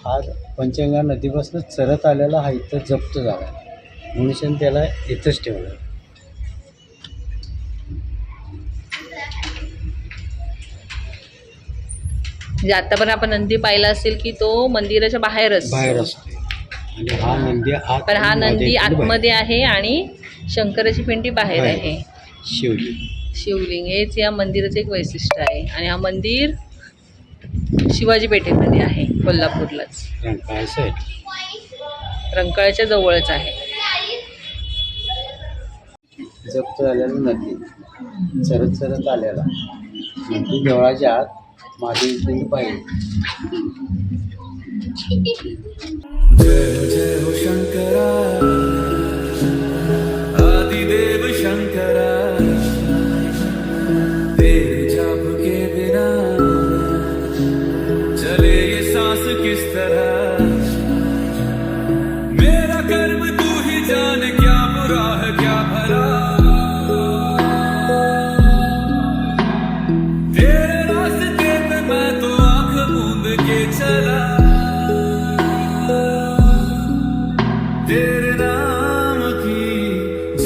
हा पंचगंगा नदीपासून चरत आलेला हा इथं जप्त झाला म्हणून त्याला इथंच ठेवलं म्हणजे आता पण आपण नंदी पाहिला असेल की तो मंदिराच्या बाहेरच. बाहेर असतो. आणि हा नंदी आत पण हा नंदी. आतमध्ये आहे आणि शंकराची पिंडी बाहेर. आहे. शिवली शिवलिंग हेच या मंदिराचं एक वैशिष्ट्य आहे. आणि हा मंदिर शिवाजी पेठेमध्ये आहे कोल्हापूरलाच. रंकाळा साईड रंकाळ्याच्या जवळच आहे. जप्त झालेला नदी. चरत चरत आलेला. नदी देवळाच्या आत माझी पाहिजे जय जय हो शंकरा सांस किस तरह? मेरा कर्म तू ही जान, क्या बुरा है, क्या भला? तेरे रास्ते पे मैं तो आँख के चला। तेरे